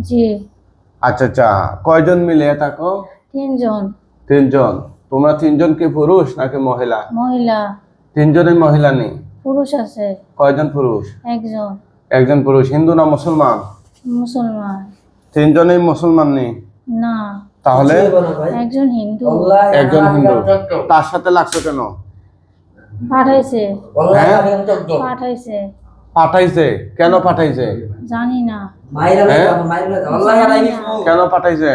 জি। আচ্ছা আচ্ছা কয়জন মিলে থাকো তিনজন। তিনজন। তোমরা তিনজন কি পুরুষ নাকি মহিলা? মহিলা। তিনজনই মহিলা নেই? পুরুষ আছে। কয়জন পুরুষ? একজন। একজন পুরুষ। হিন্দু না মুসলমান? মুসলমান। তিনজনই মুসলমান নেই? না। তাহলে? একজন হিন্দু একজন হিন্দু। তার সাথে লাগছো কেন? পাঠাইছে। হ্যাঁ? পাঠাইছে। পাঠাইছে? কেন পাঠাইছে? জানি না। হ্যাঁ? কেন পাঠাইছে?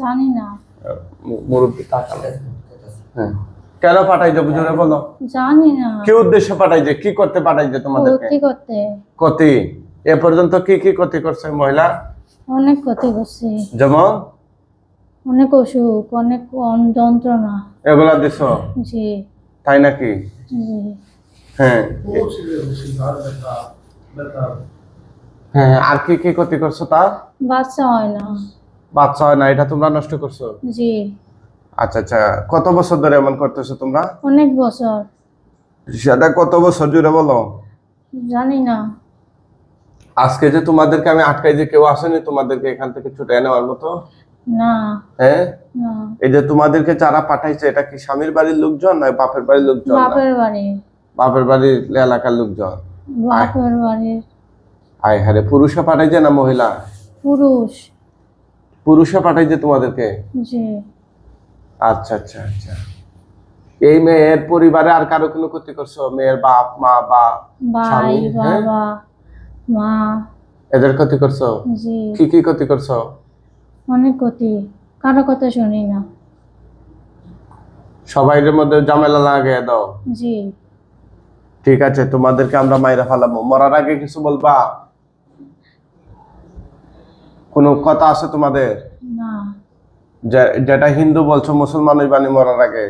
জানি না। মুরব্বি তাকালে হ্যাঁ। কেন পাঠাইছে বুঝে বলো। জানি না। কি উদ্দেশ্যে পাঠাইছে? কি করতে পাঠাইছে তোমাদেরকে? ক্ষতি করতে। ক্ষতি? এ পর্যন্ত কি কি ক্ষতি করছে মহিলা? অনেক ক্ষতি করছে। যেমন? অনেক অসুখ অনেক যন্ত্রণা। এগুলা দিছ? জি। তাই নাকি? জি। হ্যাঁ। হ্যাঁ আর কি কি ক্ষতি করছ বাচ্চা হয় না। বাচ্চা হয় না এটা তোমরা নষ্ট করছ? জি। আচ্ছা আচ্ছা কত বছর ধরে এমন করতেছো তোমরা? অনেক বছর। সেটা কত বছর জুড়ে বলো? জানি না। আজকে যে তোমাদেরকে আমি আটকাই যে কেউ আসেনি তোমাদেরকে এখান থেকে ছুটে নেওয়ার মতো? না। হ্যাঁ? এই যে তোমাদেরকে যারা পাঠাইছে এটা কি স্বামীর বাড়ির লোকজন না বাপের বাড়ির লোকজন বাপের বাড়ি। বাপের বাড়ির এলাকার লোকজন। বাপের বাড়ির। আয় হারে পুরুষে পাঠাইছে না মহিলা? পুরুষ। পুরুষে পাঠাইছে তোমাদেরকে? জি। আচ্ছা আচ্ছা আচ্ছা। এই মেয়ের পরিবারে আর কারও কোনো ক্ষতি করছ? মেয়ের বাপ মা বা স্বামী, হ্যাঁ? বাবা মা। এদের ক্ষতি করছ? জি। কি কি ক্ষতি করছ? অনেক ক্ষতি। কারও কথা শুনি না। সবাইয়ের মধ্যে ঝামেলা লাগিয়ে দাও। জি। ঠিক আছে তোমাদেরকে আমরা মাইরা ফেলাবো। মরার আগে কিছু বলবা? কোনো কথা আছে তোমাদের? যেটা হিন্দু বলছো মুসলমান বাণী মরার আগে?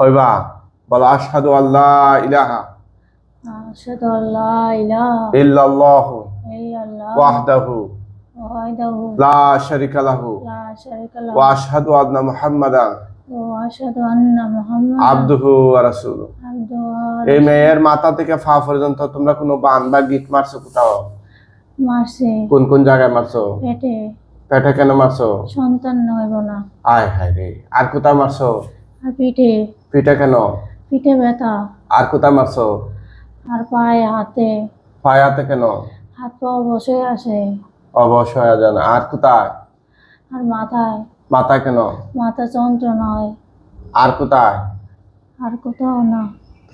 হইবা? বলো আশহাদু আল্লাহ ইলাহা আশহাদু আল্লা ইলাহা ইল্লাল্লাহ ওয়াহদাহু ওয়াহদাহু লা শারিকা লাহু লা শারিকা লাহু ওয়া আশহাদু আন্না মুহাম্মাদান ওয়া আশহাদু আন্না মুহাম্মাদান আবদুহু ওয়া রাসূলুহু। আবদুহু এই মেয়ের মাথা থেকে ফা পর্যন্ত তোমরা কোনো বান বা গিট মারছো কোথাও? মারছে। কোন কোন জায়গায় মারছো? পেটে। পেটে কেন মারছো? সন্তান নইব না। আয় হায় রে আর কোথায় মারছো? আর পিঠে। পিঠে কেন? পিঠে ব্যথা। আর কোথায় মারছো? আর পায়ে হাতে। পায়ে হাতে কেন? হাত পা বসে আসে। অবশ্যই জানা আর কোথায়? আর মাথায়। মাথা কেন? মাথা যন্ত্রণা হয় আর কোথায়? আর কোথাও না।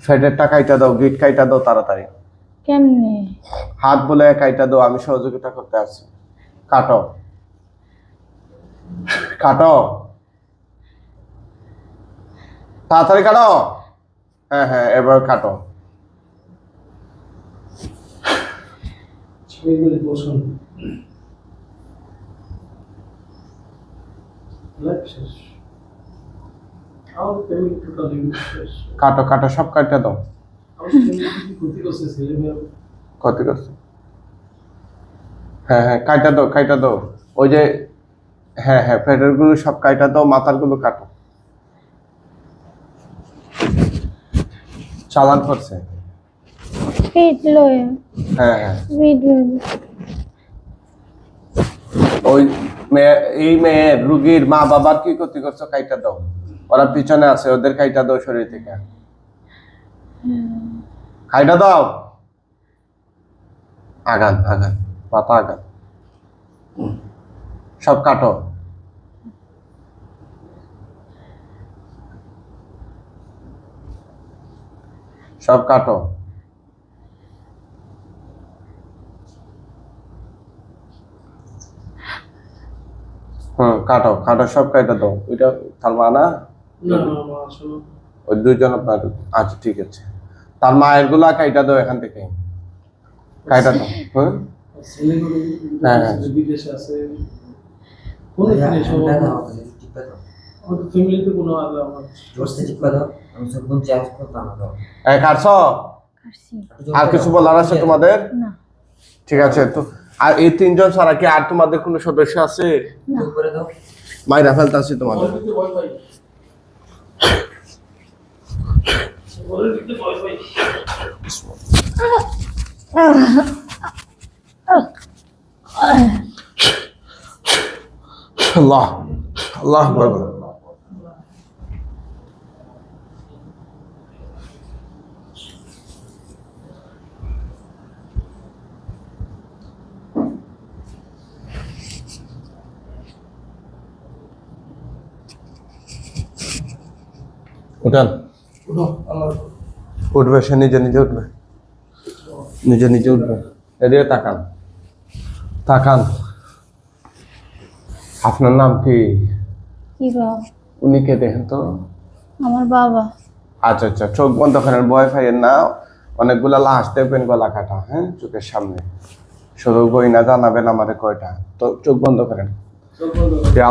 ফেডেরটা কাইটা দাও গিট কাইটা দাও তাড়াতাড়ি। কেমনে? হাত বলে কাইটা দাও আমি সহযোগিতা করতে আছি কাটো। কাটো। তাড়াতাড়ি কাটো। হ্যাঁ হ্যাঁ এবার কাটো। ছেলেগুলি বসুন লাইফ শেষ আমার ফ্যামিলি টোটালি শেষ কাটো কাটো সব কাইটা দাও। ক্ষতি করছে হ্যাঁ হ্যাঁ কাইটা দাও কাইটা দাও। ওই যে হ্যাঁ হ্যাঁ পেটেরগুলো সব কাইটা দাও মাথারগুলো কাটো। চালান করছে। পিঠ লয়ে হ্যাঁ হ্যাঁ। পিঠ ওই মেয়ে এই মেয়ের রুগীর মা বাবার কি ক্ষতি করছ কাইটা দাও। ওরা পিছনে আছে, ওদের খাইটা দাও শরীর থেকে। কাইটা দাও। আগান আগান, পাতা আগান। সব কাটো। সব কাটো। হুম, কাটো কাটো, সব কাইটা দাও। ওইটা মা না? ওই দুইজন আপনার আচ্ছা ঠিক আছে। তার মায়েরগুলা কাইটা দাও এখান থেকে। কাইটা দাও। হ্যাঁ, হ্যাঁ। আর কিছু বলার আছে তোমাদের? ঠিক আছে তো আর এই তিনজন ছাড়া কি আর তোমাদের কোনো সদস্য আছে? মাইরা ফেলতে আছে তোমাদের আমার দিতে ভয় পাই ওদের দিতে ভয় পাই আল্লাহ আল্লাহ আকবার। উঠান। উঠবে সে নিজে নিজে উঠবে। নিজে নিজে উঠবে। এদিকে তাকান। তাকান। আপনার নাম কি? কি উনি কে দেখেন তো? আমার বাবা। আচ্ছা আচ্ছা চোখ বন্ধ করেন বয় ফাইয়ের না। অনেকগুলা লাশ দেখবেন গলা কাটা হ্যাঁ চোখের সামনে। শুধু গইনা জানাবেন আমারে কয়টা। তো চোখ বন্ধ করেন।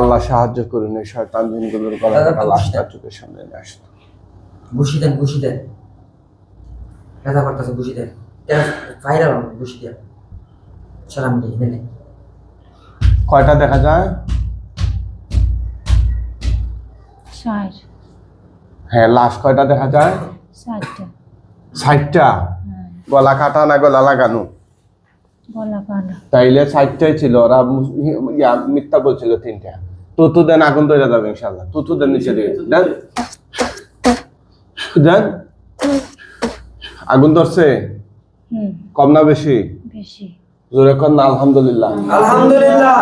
আল্লাহ সাহায্য করুন এই শয়তান জিনগুলোর গলা কাটা লাশটা চোখের সামনে নিয়ে আসতো ঘুষি দেন ঘুষি দেন। ব্যথা করতেছে ঘুষি দেন। ভাইরাল ঘুষি দেন। সালাম নেই কয়টা দেখা যায়? ষাট। হ্যাঁ লাশ কয়টা দেখা যায়? ষাটটা। ষাটটা? হ্যাঁ। গলা কাটা না গলা লাগানো? তাইলে ষাটটাই ছিল ওরা ইয়া, মিথ্যা বলছিল তিনটা। তুতু দেন আগুন ধরে যাবে ইনশাল্লাহ তুতু দেন নিচে দিয়ে দেন। দেন। আগুন ধরছে। কম না বেশি? বেশি। জোরে কর না আলহামদুলিল্লাহ। আলহামদুলিল্লাহ।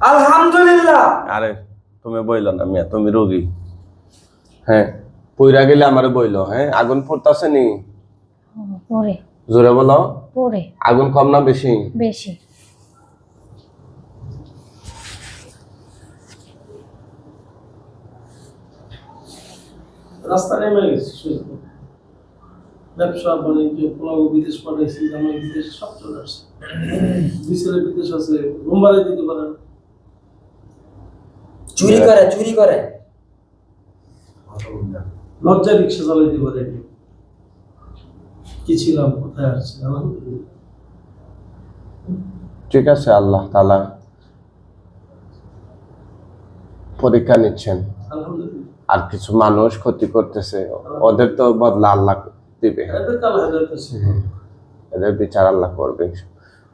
আলহামদুলিল্লাহ। আরে তুমি বইল না মিয়া তুমি রোগী। হ্যাঁ পইরা গেলে আমারে বইল হ্যাঁ? আগুন পড়তাছে নি? জোরে বলো। আগুন কম না বেশি? বেশি। রাস্তা নেমে গেছে পড়ো। ব্যবসা বাণিজ্য পোলাও বিদেশ পাঠাইছি জামাই বিদেশ সব চলে আসছে। দুই ছেলে বিদেশ আছে রুমবারে দিতে পারে চুরি করে চুরি করে। লজ্জা রিক্সা চালাইতে পারে না। কি ছিলাম কোথায় আসছি আলহামদুলিল্লাহ ঠিক আছে আল্লাহ তালা পরীক্ষা নিচ্ছেন। আলহামদুলিল্লাহ। আর কিছু মানুষ ক্ষতি করতেছে ওদের তো বদলা আল্লাহ দিবে। এদের বিচার আল্লাহ করবে।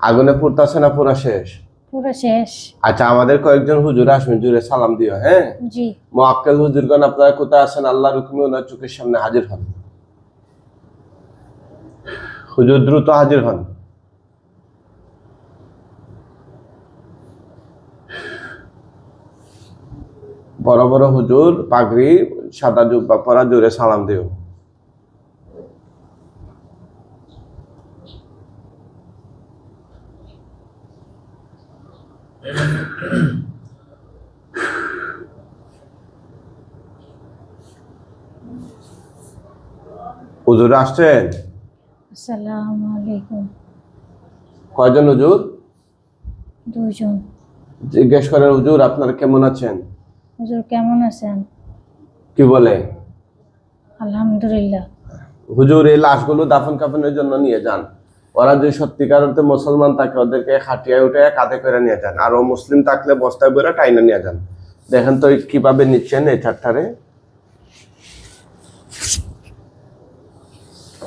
আগুনে পুড়তাছে না পুরা শেষ? পুরো শেষ। আচ্ছা আমাদের কয়েকজন হুজুর আসবেন জুড়ে সালাম দিও হ্যাঁ? জি। মোয়াক্কেল হুজুরগণ আপনারা কোথায় আছেন? আল্লাহ রুকমি ওনার চোখের সামনে হাজির হন। হুজুর দ্রুত হাজির হন। বড় বড় হুজুর পাগড়ি সাদা জুব্বা পরা জোরে সালাম দিও। হুজুর আসছেন? আসসালামু আলাইকুম। কয়জন হুজুর? দুজন জিজ্ঞেস করেন হুজুর আপনারা কেমন আছেন? হুজুর কেমন আছেন? কি বলে? আলহামদুলিল্লাহ। হুজুর এই লাশগুলো দাফন কাফনের জন্য নিয়ে যান। ওরা যে সত্যিকার অর্থে মুসলমান থাকে ওদেরকে খাটিয়ায় উঠে কাঁধে করে নিয়ে যান। আর ও মুসলিম থাকলে বস্তায় বইরা টাইনে নিয়ে যান। দেখেন তো কীভাবে নিচ্ছেন এই ঠাট্টারে।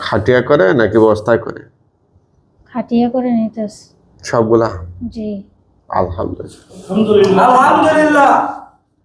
খাটিয়া করে নাকি বস্তায় করে? খাটিয়ে করে নিতেস সবগুলা? জি। আলহামদুলিল্লাহ। আলহামদুলিল্লাহ।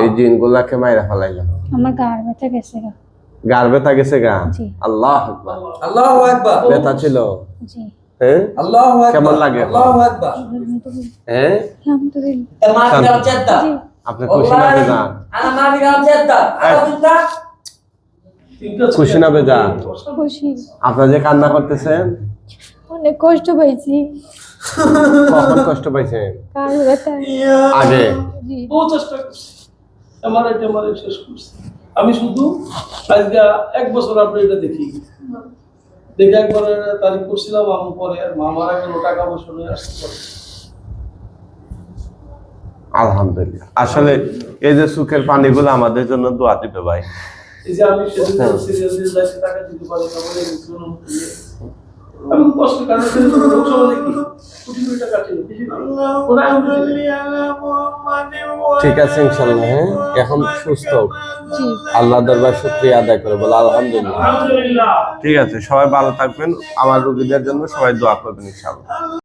এই জিনগুলাকে মাইরা ফেলাইলাম। আমার গাড় ব্যথা গেছে গা। ব্যথা গেছে গা? আল্লাহ আকবার। আকবার। ব্যথা ছিল? জি। হ্যাঁ? হ্যাঁ? খুশি না আপনারা যে কান্না করতেছেন? অনেক কষ্ট পাইছি। কখন কষ্ট পাইছেন? আগে। বহু চেষ্টা করছি। এমআরআই টেমআরআই শেষ করছি। আমি শুধু আজকে এক বছর আপনি এটা দেখি। দেখে একবার তারিখ করছিলাম আমার পরে মা মারা গেল টাকা পয়সা নিয়ে আসতে পারে আলহামদুলিল্লাহ। আসলে এই যে সুখের পানিগুলো আমাদের জন্য দোয়া দিবে ভাই। এই যে আমি সেদিন। সিরিয়াল দিয়ে টাকা দিতে পারি না বলে। আমি কারণ লোকসভা দেখি কোটি কোটি টাকা ছিল ঠিক আছে ইনশাল্লাহ হ্যাঁ? এখন সুস্থ আল্লাহ দরবার শুক্রিয়া আদায় করে বলে আলহামদুলিল্লাহ। আলহামদুলিল্লাহ। ঠিক আছে সবাই ভালো থাকবেন। আমার রোগীদের জন্য সবাই দোয়া করবেন ইনশাআল্লাহ।